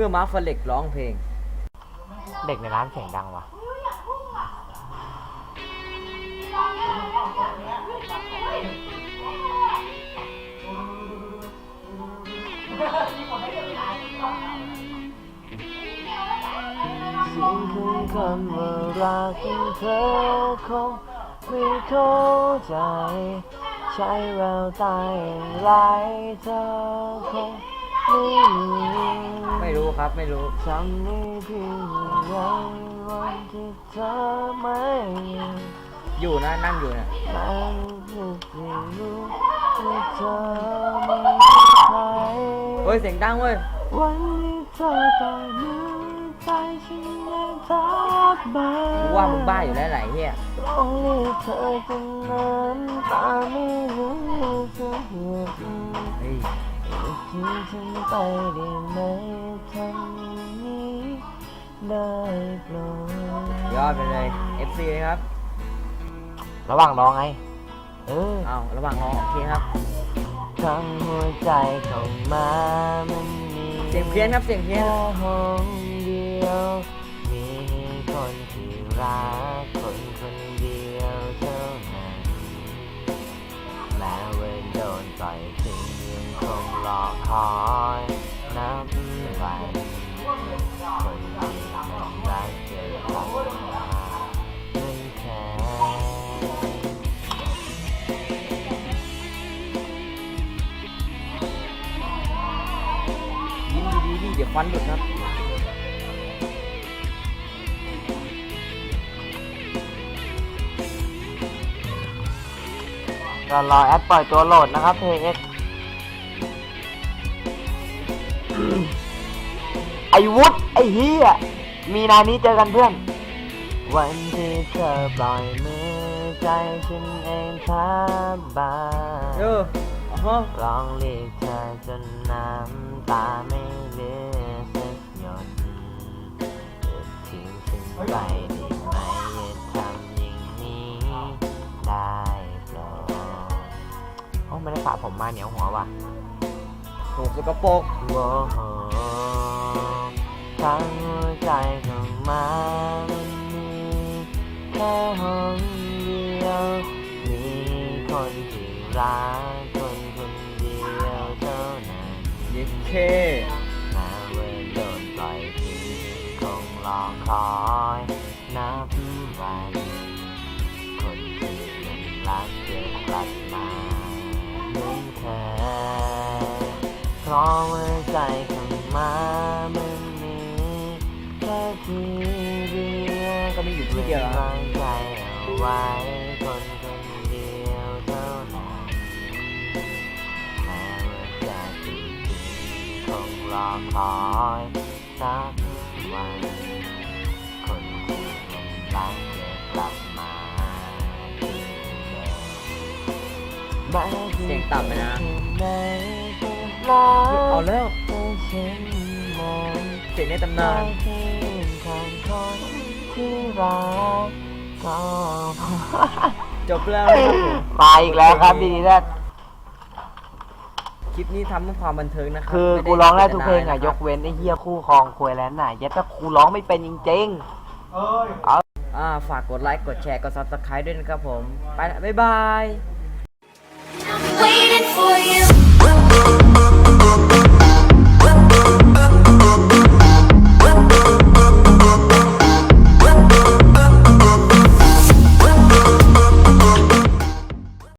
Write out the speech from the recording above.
มื่อมาร์ฟเล็กร้องเพลง เด็กในร้านเสียงดังว่ะเสียงของคำว่ารักของเธอคงไม่เข้าใจ ใช้แววตาอย่างไรเธอคง ไม่รู้ไม่รู้ครับไม่รู้ทำได้เพียงอย่างวันที่เธอไม่อยู่อยู่นะนั่งอยู่นะมันรู้สึกรู้ว่าเธอไม่มีใครเฮ้ยเสียงดังเว้ยวันที่เธอต่อยมือใจฉันยังทับมากูว่ามึงบ้าอยู่แล้วไหนเฮียต้องเรียกเธอจนน้ำตาไม่รู้จะหยุดเฮ้ย ทิ้งฉันไปได้ไหมทำอย่างนี้ได้โปรดยอดไปเลย FC นะครับ ระหว่างร้องไง เออเอาระหว่างรอโอเคครับทั้งหัวใจของมามันมีเสียงเพี้ยนครับเสียงเพี้ยน แค่ห้องเดียว มีคนที่รักคนคนเดียวเท่านั้นแม้ว่าโดนปล่อยทิ้ง ยังคงรอคอยนับวันคนที่มันรักจะกลับมาไม่แค่ยิ้มดีๆดิเดี๋ยวฟันหลุดครับก็รอแอปปล่อยตัวโหลดนะครับ PX ไอวุฒไอเฮียมีนานี้เจอกันเพื่อน วันที่เธอปล่อยมือใจฉันเองทับบาเอออ๋อร้องเรียกเธอจนน้ำตาไม่เหลือสักหยดจะทิ้งฉันไปได้ไหมอย่าทำอย่างนี้ได้โปรดโอ้ไม่ได้สระผมมาเหนียวหัวว่ะ โหสกปรกโอ้โหทั้งหัวใจของมันมีแค่ห้องเดียว มีคนที่รักคนคนเดียวเท่านั้นเย็ดเค แม้ว่าโดนปล่อยทิ้งคงรอคอ เพราะว่าใจของมามันมีแค่ทีเดียวก็ไมีอยู่ที่เดียวแล้ววางใจเอาไว้คนคนเดียวเท่านั้นแม้ว่าจะจริงคงรอคอยสักวัน คนที่มันรักจะกลับมาที่เดิมแม้จะเสียงต่ำไปนะ ไหนก็รักเอาแล้วแต่ฉันมองเสียงในตำนานที่ทางคนที่รักก็จบแล้วนะครับผมมาอีกแล้วครับดีแท้คลิปนี้ทำเพื่อความบันเทิงนะครับคือม่กูร้องได้ทุกเพลงจตอะนยกเว้นไอ้เฮียคู่ครองควยแล้วน่ะยัดแต่กูร้องไม่เป็นจริงๆอ่าฝากกดไลค์กดแชร์กด subscribe ด้วยนะครับผม ไปละบ๊ายบาย waiting for you.